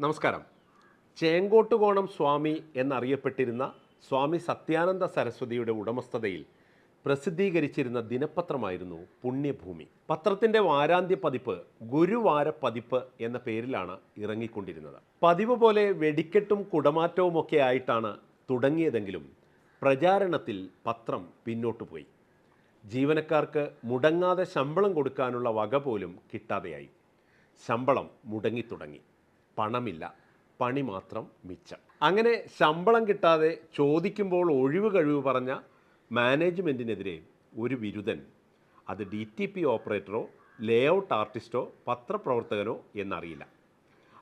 നമസ്കാരം. ചേങ്കോട്ടുകോണം സ്വാമി എന്നറിയപ്പെട്ടിരുന്ന സ്വാമി സത്യാനന്ദ സരസ്വതിയുടെ ഉടമസ്ഥതയിൽ പ്രസിദ്ധീകരിച്ചിരുന്ന ദിനപത്രമായിരുന്നു പുണ്യഭൂമി. പത്രത്തിന്റെ വാരാന്ത്യ പതിപ്പ് ഗുരുവാര പതിപ്പ് എന്ന പേരിലാണ് ഇറങ്ങിക്കൊണ്ടിരുന്നത്. പതിവ് പോലെ വെടിക്കെട്ടും കുടമാറ്റവുമൊക്കെ ആയിട്ടാണ് തുടങ്ങിയതെങ്കിലും പ്രചാരണത്തിൽ പത്രം പിന്നോട്ടു പോയി. ജീവനക്കാർക്ക് മുടങ്ങാതെ ശമ്പളം കൊടുക്കാനുള്ള വക പോലും കിട്ടാതെയായി. ശമ്പളം മുടങ്ങിത്തുടങ്ങി. പണമില്ല പണി മാത്രം മിച്ചം. അങ്ങനെ ശമ്പളം കിട്ടാതെ ചോദിക്കുമ്പോൾ ഒഴിവ് കഴിവ് പറഞ്ഞ മാനേജ്മെന്റിനെതിരെ ഒരു ബിരുദൻ അത് ഡി ടി പി ഓപ്പറേറ്ററോ ലേഔട്ട് ആർട്ടിസ്റ്റോ പത്രപ്രവർത്തകനോ എന്നറിയില്ല.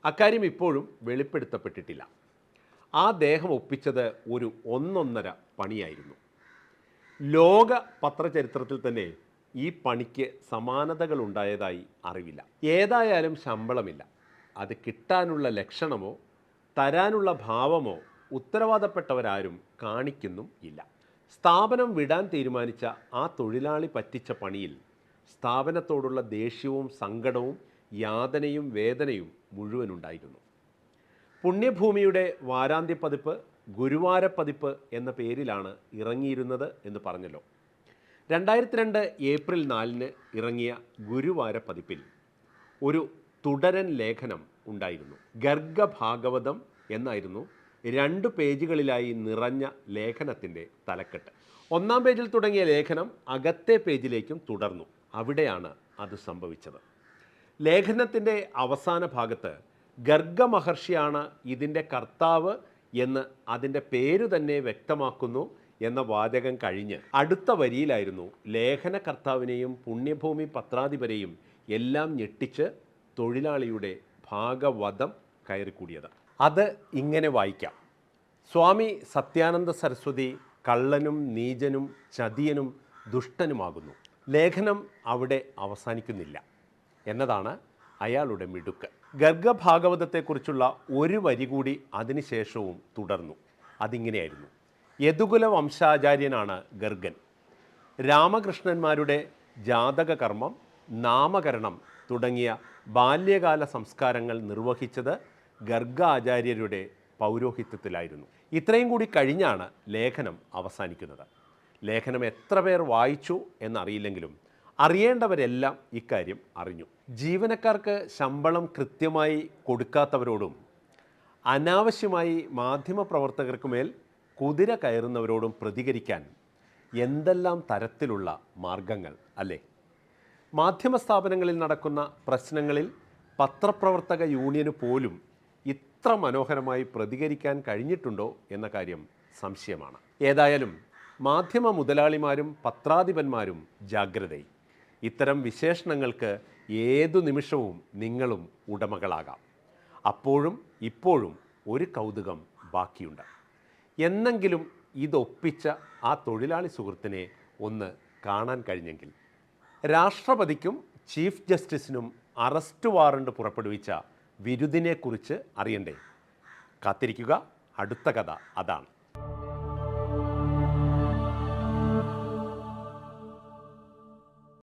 അക്കാര്യം ഇപ്പോഴും വെളിപ്പെടുത്തപ്പെട്ടിട്ടില്ല. ആ ദേഹം ഒപ്പിച്ചത് ഒരു ഒന്നൊന്നര പണിയായിരുന്നു. ലോക പത്രചരിത്രത്തിൽ തന്നെ ഈ പണിക്ക് സമാനതകളുണ്ടായതായി അറിവില്ല. ഏതായാലും ശമ്പളമില്ല. അത് കിട്ടാനുള്ള ലക്ഷണമോ തരാനുള്ള ഭാവമോ ഉത്തരവാദപ്പെട്ടവരാരും കാണിക്കുന്നും ഇല്ല. സ്ഥാപനം വിടാൻ തീരുമാനിച്ച ആ തൊഴിലാളി പറ്റിച്ച പണിയിൽ സ്ഥാപനത്തോടുള്ള ദേഷ്യവും സങ്കടവും യാതനയും വേദനയും മുഴുവനുണ്ടായിരുന്നു. പുണ്യഭൂമിയുടെ വാരാന്ത്യ പതിപ്പ് ഗുരുവാര പതിപ്പ് എന്ന പേരിലാണ് ഇറങ്ങിയിരുന്നത് എന്ന് പറഞ്ഞല്ലോ. രണ്ടായിരത്തി രണ്ട് ഏപ്രിൽ നാലിന് ഇറങ്ങിയ ഗുരുവാര പതിപ്പിൽ ഒരു തുടരൻ ലേഖനം ഉണ്ടായിരുന്നു. ഗർഗഭാഗവതം എന്നായിരുന്നു രണ്ട് പേജുകളിലായി നിറഞ്ഞ ലേഖനത്തിന്റെ തലക്കെട്ട്. ഒന്നാം പേജിൽ തുടങ്ങിയ ലേഖനം അകത്തെ പേജിലേക്കും തുടർന്നു. അവിടെയാണ് അത് സംഭവിച്ചത്. ലേഖനത്തിന്റെ അവസാന ഭാഗത്ത് ഗർഗ മഹർഷിയാണ് ഇതിന്റെ കർത്താവ് എന്ന് അതിന്റെ പേര് തന്നെ വ്യക്തമാക്കുന്നു എന്ന വാചകം കഴിഞ്ഞ് അടുത്ത വരിയിലായിരുന്നു ലേഖന കർത്താവിനെയും പുണ്യഭൂമി പത്രാധിപരെയും എല്ലാം ഞെട്ടിച്ച് തൊഴിലാളിയുടെ ഭാഗവധം കയറിക്കൂടിയത്. അത് ഇങ്ങനെ വായിക്കാം. സ്വാമി സത്യാനന്ദ സരസ്വതി കള്ളനും നീചനും ചതിയനും ദുഷ്ടനുമാകുന്നു. ലേഖനം അവിടെ അവസാനിക്കുന്നില്ല. എന്നതാണ് അയാളുടെ മിടുക്ക്. ഗർഗഭാഗവതത്തെക്കുറിച്ചുള്ള ഒരു വരി കൂടി അതിനുശേഷവും തുടർന്നു. അതിങ്ങനെയായിരുന്നു. യദുകുല വംശാചാര്യനാണ് ഗർഗൻ. രാമകൃഷ്ണന്മാരുടെ ജാതകകർമ്മം നാമകരണം തുടങ്ങിയ ബാല്യകാല സംസ്കാരങ്ങൾ നിർവഹിച്ചത് ഗർഗ ആചാര്യരുടെ പൗരോഹിത്യത്തിലായിരുന്നു. ഇത്രയും കൂടി കഴിഞ്ഞാണ് ലേഖനം അവസാനിക്കുന്നത്. ലേഖനം എത്ര പേർ വായിച്ചു എന്നറിയില്ലെങ്കിലും അറിയേണ്ടവരെല്ലാം ഇക്കാര്യം അറിഞ്ഞു. ജീവനക്കാർക്ക് ശമ്പളം കൃത്യമായി കൊടുക്കാത്തവരോടും അനാവശ്യമായി മാധ്യമപ്രവർത്തകർക്ക് മേൽ കുതിര കയറുന്നവരോടും പ്രതികരിക്കാൻ എന്തെല്ലാം തരത്തിലുള്ള മാർഗങ്ങൾ അല്ലേ? മാധ്യമ സ്ഥാപനങ്ങളിൽ നടക്കുന്ന പ്രശ്നങ്ങളിൽ പത്രപ്രവർത്തക യൂണിയന് പോലും ഇത്ര മനോഹരമായി പ്രതികരിക്കാൻ കഴിഞ്ഞിട്ടുണ്ടോ എന്ന കാര്യം സംശയമാണ്. ഏതായാലും മാധ്യമ മുതലാളിമാരും പത്രാധിപന്മാരും ജാഗ്രതയും ഇത്തരം വിശേഷണങ്ങൾക്ക് ഏതു നിമിഷവും നിങ്ങളും ഉടമകളാകാം. അപ്പോഴും ഇപ്പോഴും ഒരു കൗതുകം ബാക്കിയുണ്ട്. എന്നെങ്കിലും ഇതൊപ്പിച്ച ആ തൊഴിലാളി സുഹൃത്തിനെ ഒന്ന് കാണാൻ കഴിഞ്ഞെങ്കിൽ രാഷ്ട്രപതിക്കും ചീഫ് ജസ്റ്റിസിനും അറസ്റ്റ് വാറണ്ട് പുറപ്പെടുവിച്ച വിരുദിനെക്കുറിച്ച് അറിയണ്ടേ? കാത്തിരിക്കുക. അടുത്ത കഥ. അതാണ്.